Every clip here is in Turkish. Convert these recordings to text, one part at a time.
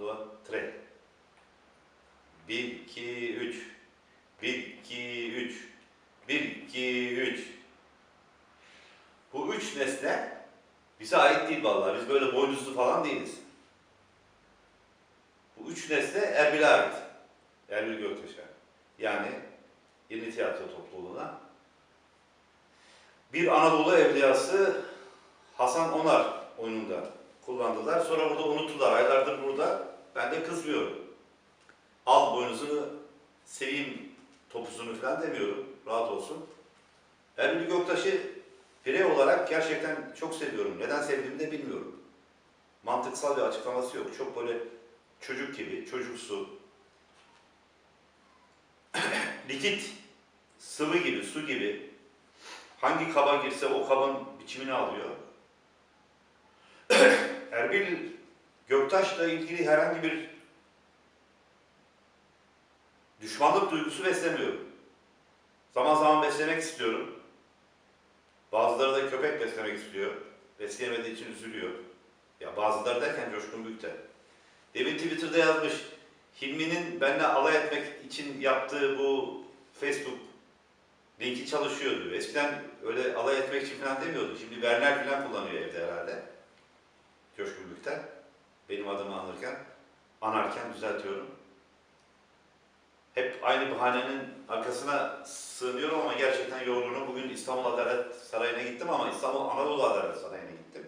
2, 3. 1, 2, 3. 1, 2, 3. 1, 2, 3. Bu üç nesne bize ait değil vallahi. Biz böyle boynuzlu falan değiliz. Bu üç nesne Erbil'e ait. Erbil Gökteş'e. Yani Yeni Tiyatro Topluluğu'na. Bir Anadolu Evliyası Hasan Onar oyununda kullandılar. Sonra burada unuttular. Aylardır burada ben de kızmıyorum. Al boynuzunu, seveyim topuzunu falan demiyorum. Rahat olsun. Erbil Göktaş'ı birey olarak gerçekten çok seviyorum. Neden sevdiğimi de bilmiyorum. Mantıksal bir açıklaması yok. Çok böyle çocuk gibi, çocuksu, likit, sıvı gibi, su gibi hangi kaba girse o kabın biçimini alıyor. Erbil Göktaş'la ilgili herhangi bir düşmanlık duygusu beslemiyorum. Zaman zaman beslemek istiyorum. Bazıları da köpek beslemek istiyor. Besleyemediği için üzülüyor. Ya bazıları derken Coşkun Büyük'te. Demin Twitter'da yazmış. Hilmi'nin benimle alay etmek için yaptığı bu Facebook linki çalışıyor diyor. Eskiden öyle alay etmek için falan demiyordu. Şimdi Werner falan kullanıyor evde herhalde. Coşkun Büyük'ten. Benim adımı anırken. Anarken düzeltiyorum. Hep aynı bahanenin arkasına sığınıyorum ama gerçekten yorgunum. Bugün İstanbul Adalet Sarayı'na gittim ama İstanbul Anadolu Adalet Sarayı'na gittim.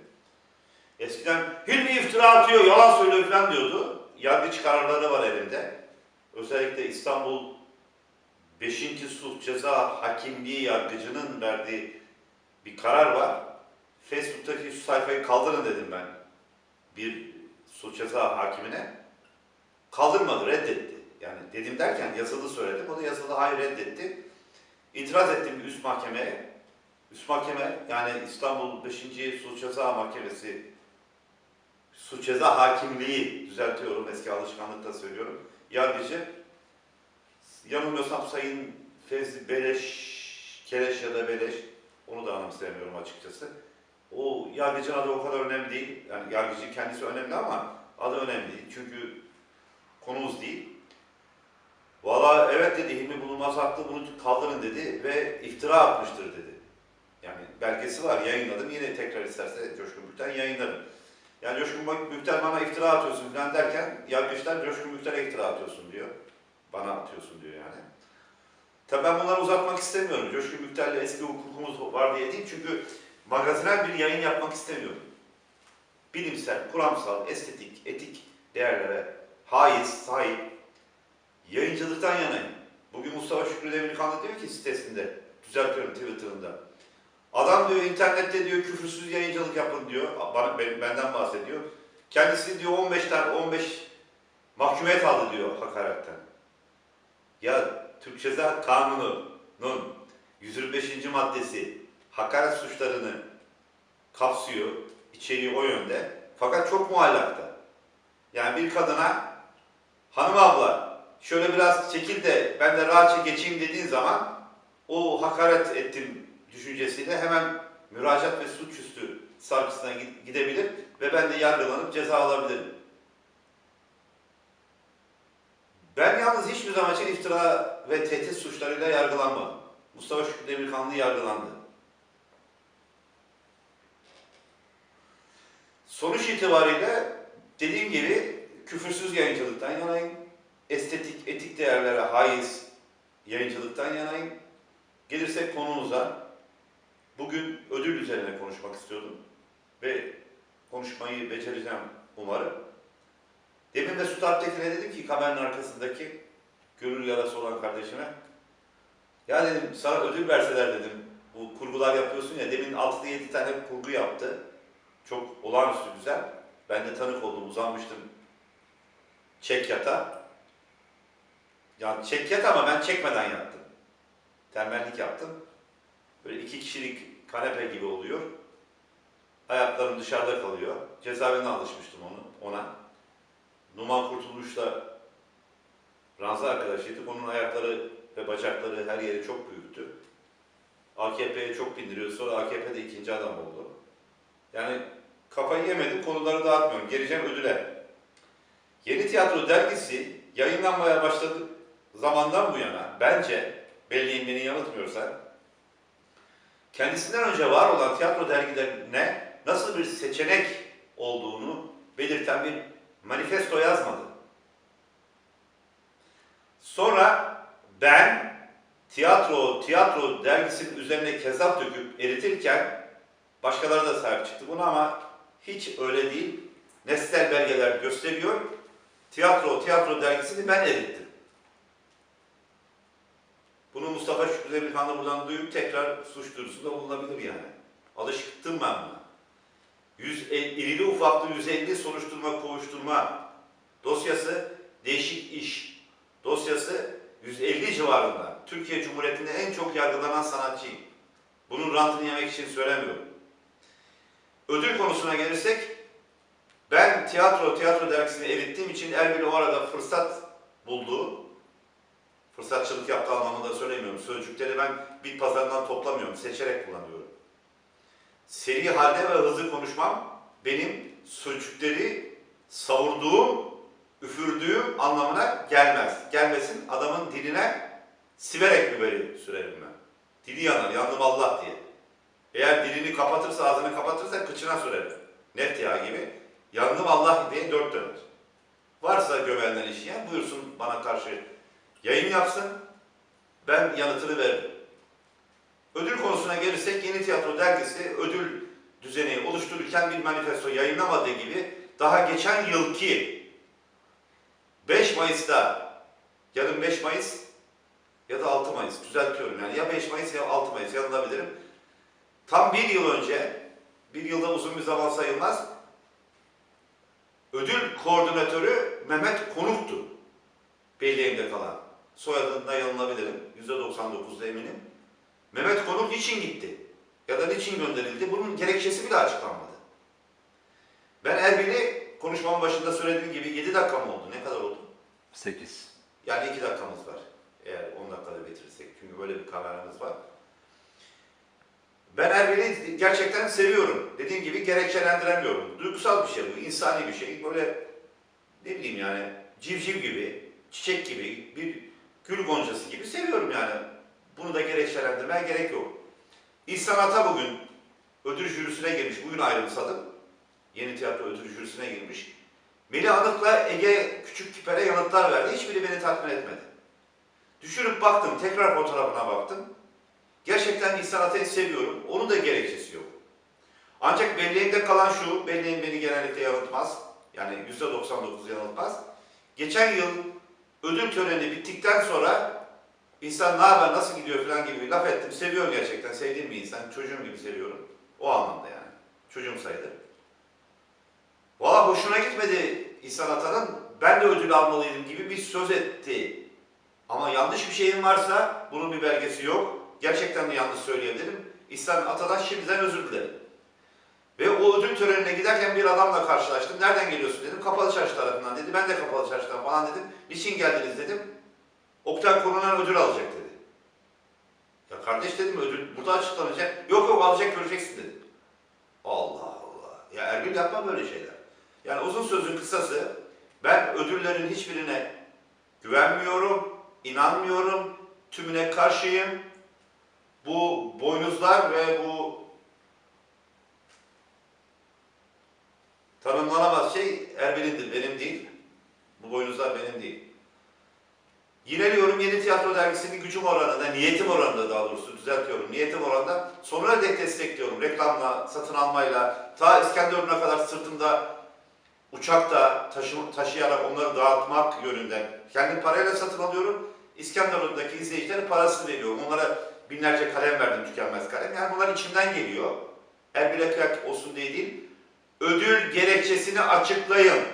Eskiden Hilmi iftira atıyor, yalan söylüyor falan diyordu. Yargıç kararları var elinde. Özellikle İstanbul 5. Sulh Ceza Hakimliği Yargıcının verdiği bir karar var. Facebook'taki şu sayfayı kaldırın dedim ben. Bir sulh ceza hakimine. Kaldırmadı, reddetti. Yani dedim derken yazılı söyledim. O da yazılı hayır reddetti. İtiraz ettim üst mahkemeye. Üst mahkeme yani İstanbul 5. Sulh Ceza Mahkemesi Suç Ceza Hakimliği düzeltiyorum eski alışkanlıkla söylüyorum. Yargıcı yanılmıyorsam Sayın Fevzi Beleş, Keleş ya da Beleş onu da anımsayamıyorum açıkçası. O yargıcın adı o kadar önemli değil. Yani yargıcı kendisi önemli ama adı önemli değil. Çünkü konumuz değil. Valla evet dedi Hilmi bulunmaz haklı bunu kaldırın dedi ve iftira atmıştır dedi. Yani belgesi var yayınladım yine tekrar isterse Coşkun Bükten yayınlarım. Yani Coşkun Bükten bana iftira atıyorsun falan derken yargıçlar Coşkun Bükten'e iftira atıyorsun diyor. Bana atıyorsun diyor yani. Tabii ben bunları uzatmak istemiyorum. Coşkun Bükten'le eski hukukumuz var diye değil çünkü magazinel bir yayın yapmak istemiyorum. Bilimsel, kuramsal, estetik, etik değerlere haiz, sahip, yayıncılıktan yanayım. Bugün Mustafa Şükrü Demirkanlı diyor ki sitesinde, düzeltiyorum Twitter'ında. Adam diyor internette diyor küfürsüz yayıncılık yapın diyor. Bana, ben- benden bahsediyor. Kendisi diyor 15 tane 15 mahkumiyet aldı diyor hakaretten. Ya Türk Ceza Kanunu'nun 125. maddesi hakaret suçlarını kapsıyor. içeriği o yönde. Fakat çok muallakta. Yani bir kadına hanım abla şöyle biraz çekil de ben de rahatça geçeyim dediğin zaman o hakaret ettim düşüncesiyle hemen müracaat ve suçüstü savcısına gi- gidebilir ve ben de yargılanıp ceza alabilirim. Ben yalnız hiçbir zaman için iftira ve tehdit suçlarıyla yargılanmadım. Mustafa Şükrü Demirkanlı yargılandı. Sonuç itibariyle dediğim gibi küfürsüz yayıncılıktan yanayım. Estetik, etik değerlere haiz yayıncılıktan yanayım. Gelirsek konumuza, bugün ödül üzerine konuşmak istiyordum. Ve konuşmayı becereceğim umarım. Demin Mesut Alptekin'e dedim ki kameranın arkasındaki gönül yarası olan kardeşime. Ya dedim sana ödül verseler dedim. Bu kurgular yapıyorsun ya demin 6'da 7 tane kurgu yaptı. Çok olağanüstü güzel. Ben de tanık oldum, uzanmıştım çek yata. Ya çek yat ama ben çekmeden yattım. Tembellik yaptım. Böyle iki kişilik kanepe gibi oluyor. Ayaklarım dışarıda kalıyor. Cezaevine alışmıştım onu, ona. Numan Kurtulmuş'la ranza arkadaşıydık. Onun ayakları ve bacakları her yeri çok büyüktü. AKP'ye çok bindiriyor. Sonra AKP'de ikinci adam oldu. Yani kafayı yemedim, konuları dağıtmıyorum. Geleceğim ödüle. Yeni Tiyatro dergisi yayınlanmaya başladı zamandan bu yana bence belleğin beni yanıltmıyorsa kendisinden önce var olan tiyatro dergilerine nasıl bir seçenek olduğunu belirten bir manifesto yazmadı. Sonra ben tiyatro, tiyatro dergisinin üzerine kezap döküp eritirken başkaları da sahip çıktı buna ama hiç öyle değil. Nestel belgeler gösteriyor. Tiyatro, tiyatro dergisini ben erittim. Bunu Mustafa Şükrü Demirkan da buradan duyup tekrar suç duyurusunda bulunabilir yani. Alışıktım ben buna. 150, irili ufaklı 150 soruşturma kovuşturma dosyası değişik iş dosyası 150 civarında. Türkiye Cumhuriyeti'nde en çok yargılanan sanatçıyım. Bunun rantını yemek için söylemiyorum. Ödül konusuna gelirsek ben tiyatro, tiyatro dergisini erittiğim için Erbil o arada fırsat buldu. Fırsatçılık yaptı anlamında söylemiyorum. Sözcükleri ben bit pazarından toplamıyorum. Seçerek kullanıyorum. Seri halde ve hızlı konuşmam benim sözcükleri savurduğum, üfürdüğüm anlamına gelmez. Gelmesin adamın diline siverek biberi sürerim ben. Dili yanar, yandım Allah diye. Eğer dilini kapatırsa, ağzını kapatırsa kıçına sürerim. Net yağ gibi. Yandım Allah diye dört döner. Varsa göbelden işleyen buyursun bana karşı yayın yapsın. Ben yanıtını veririm. Ödül konusuna gelirsek Yeni Tiyatro Dergisi ödül düzeni oluştururken bir manifesto yayınlamadığı gibi daha geçen yılki 5 Mayıs'ta yarın 5 Mayıs ya da 6 Mayıs düzeltiyorum yani ya 5 Mayıs ya 6 Mayıs yanılabilirim. Tam bir yıl önce, bir yılda uzun bir zaman sayılmaz, ödül koordinatörü Mehmet Konuk'tu. Belleğimde kalan. Soyadında yanılabilirim. %99'da eminim. Mehmet Konuk niçin gitti? Ya da niçin gönderildi? Bunun gerekçesi bile açıklanmadı. Ben Erbil'i konuşmamın başında söylediğim gibi 7 dakika mı oldu? Ne kadar oldu? 8. Yani 2 dakikamız var. Eğer 10 dakikada bitirirsek. Çünkü böyle bir kameramız var. Ben Erbil'i gerçekten seviyorum. Dediğim gibi gerekçelendiremiyorum. Duygusal bir şey bu, insani bir şey. Böyle ne bileyim yani civciv gibi, çiçek gibi, bir gül goncası gibi seviyorum yani. Bunu da gerekçelendirmeye gerek yok. İhsan Ata bugün ödül jürisine girmiş. Bugün ayrımsadım. Yeni tiyatro ödül jürisine girmiş. Melih Anıt'la Ege Küçük Kiper'e yanıtlar verdi. Hiçbiri beni tatmin etmedi. Düşürüp baktım, tekrar fotoğrafına baktım. Gerçekten İhsan Atay'ı seviyorum. Onun da gerekçesi yok. Ancak belleğimde kalan şu, belleğim beni genellikle yanıltmaz. Yani %99 yanıltmaz. Geçen yıl ödül töreni bittikten sonra insan ne haber, nasıl gidiyor falan gibi laf ettim. Seviyorum gerçekten, sevdiğim bir insan. Çocuğum gibi seviyorum. O anlamda yani. Çocuğum sayılır. Valla hoşuna gitmedi İhsan Atan'ın. Ben de ödül almalıydım gibi bir söz etti. Ama yanlış bir şeyim varsa bunun bir belgesi yok. Gerçekten de yanlış söyleyebilirim. İhsan Ata'dan şimdiden özür dilerim. Ve o ödül törenine giderken bir adamla karşılaştım. Nereden geliyorsun dedim. Kapalı Çarşı tarafından dedi. Ben de Kapalı Çarşı'dan falan dedim. Niçin geldiniz dedim. Oktay Korunan ödül alacak dedi. Ya kardeş dedim ödül burada açıklanacak. Yok yok alacak göreceksin dedi. Allah Allah. Ya Ergül yapma böyle şeyler. Yani uzun sözün kısası ben ödüllerin hiçbirine güvenmiyorum, inanmıyorum, tümüne karşıyım. Bu boynuzlar ve bu tanımlanamaz şey Erbil'indir, benim değil. Bu boynuzlar benim değil. Yine diyorum Yeni Tiyatro Dergisi'nin gücüm oranında, niyetim oranında daha doğrusu düzeltiyorum. Niyetim oranında sonuna dek destekliyorum. Reklamla, satın almayla, ta İskenderun'a kadar sırtımda uçakta taşı, taşıyarak onları dağıtmak yönünden. Kendi parayla satın alıyorum. İskenderun'daki izleyicilerin parasını veriyorum. Onlara binlerce kalem verdim tükenmez kalem. Yani bunlar içimden geliyor. El bile kıyak olsun diye değil. Ödül gerekçesini açıklayın.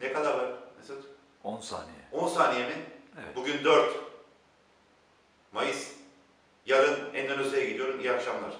Ne kadar var Mesut? 10 saniye. 10 saniye mi? Evet. Bugün 4 Mayıs. Yarın Endonezya'ya gidiyorum. İyi akşamlar.